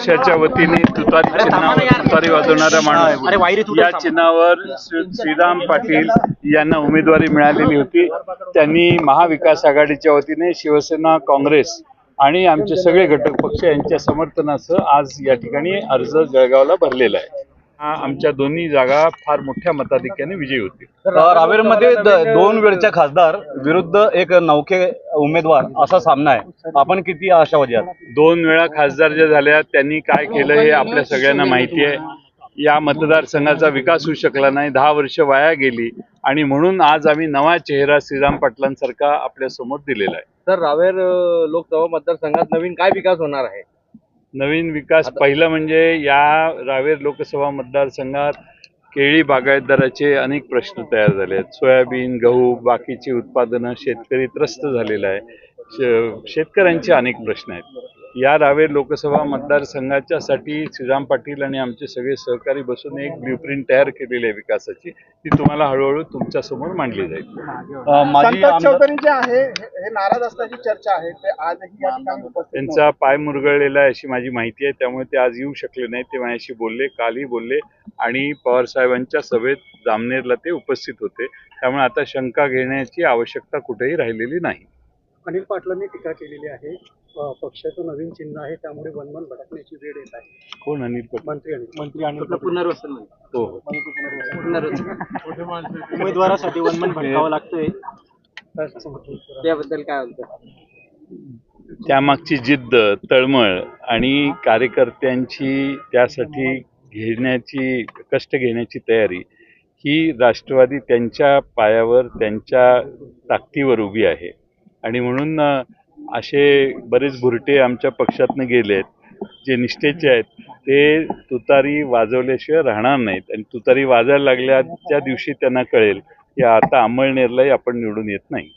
पक्षाच्या वतीने तुतारी चिन्हावर तुतारी वाजवणारा माणूस या चिन्हावर श्री- श्रीराम पाटील यांना उमेदवारी मिळालेली होती. त्यांनी महाविकास आघाडीच्या वतीने शिवसेना काँग्रेस आणि आमचे सगळे घटक पक्ष यांच्या समर्थनासह आज या ठिकाणी अर्ज जळगावला भरलेला आहे. आमच्या दोन्ही जागा फार मोठ्या मताधिक्याने विजयी होतील रावेरमध्ये दोन वेळच्या खासदार विरुद्ध एक नौके उमेदवार असा सामना आहे. आपण किती आशावादी आहात? दोन वेळा खासदार ज्या झाल्या त्यांनी काय केलं हे आपल्या सगळ्यांना माहिती आहे. या मतदारसंघाचा विकास होऊ शकला नाही. दहा वर्ष वाया गेली आणि म्हणून आज आम्ही नवा चेहरा श्रीराम पाटलांसारखा आपल्यासमोर दिलेला आहे. तर रावेर लोकसभा मतदारसंघात नवीन काय विकास होणार आहे? नवीन विकास पहिलं म्हणजे या रावेर लोकसभा मतदारसंघात केळी बागायतदाराचे अनेक प्रश्न तयार झाले आहेत. सोयाबीन गहू बाकीची उत्पादनं शेतकरी त्रस्त झालेला आहे. शेतकऱ्यांचे अनेक प्रश्न आहेत. या रावेर लोकसभा मतदारसंघाच्यासाठी श्रीराम पाटील आणि आमचे सगळे सहकारी बसून एक ब्ल्यूप्रिंट तयार केलेली आहे विकासाची. ती तुम्हाला हळूहळू तुमच्यासमोर मांडली जाईल. हे हे. त्यांचा पाय मुरगळलेला आहे अशी माझी माहिती आहे. त्यामुळे ते आज येऊ शकले नाही ते माझ्याशी बोलले कालही बोलले आणि पवार साहेबांच्या सभेत जामनेरला ते उपस्थित होते. त्यामुळे आता शंका घेण्याची आवश्यकता कुठेही राहिलेली नाही. अनिल पाटलांनी टीका केलेली आहे. पक्षाचं नवीन चिन्ह आहे त्यामुळे वनवन भटकण्याची वेळ येत आहे. कोण अनिल मंत्री अनिल मंत्री अनिल पुनर्वसन हो. हो उमेदवारासाठी वनवन भटकावं लागतंय. त्याबद्दल काय म्हणतो त्यामागची जिद्द तळमळ आणि कार्यकर्त्यांची त्यासाठी घेण्याची कष्ट घेण्याची तयारी ही राष्ट्रवादी त्यांच्या पायावर त्यांच्या ताकदीवर उभी आहे. आणि म्हणून असे बरेच भुरटे आमच्या पक्षातनं गेले आहेत. जे निष्ठेचे आहेत ते तुतारी वाजवल्याशिवाय राहणार नाहीत. आणि तुतारी वाजायला लागल्या त्या दिवशी त्यांना कळेल की आता अंमळनेरलाही आपण निवडून येत नाही.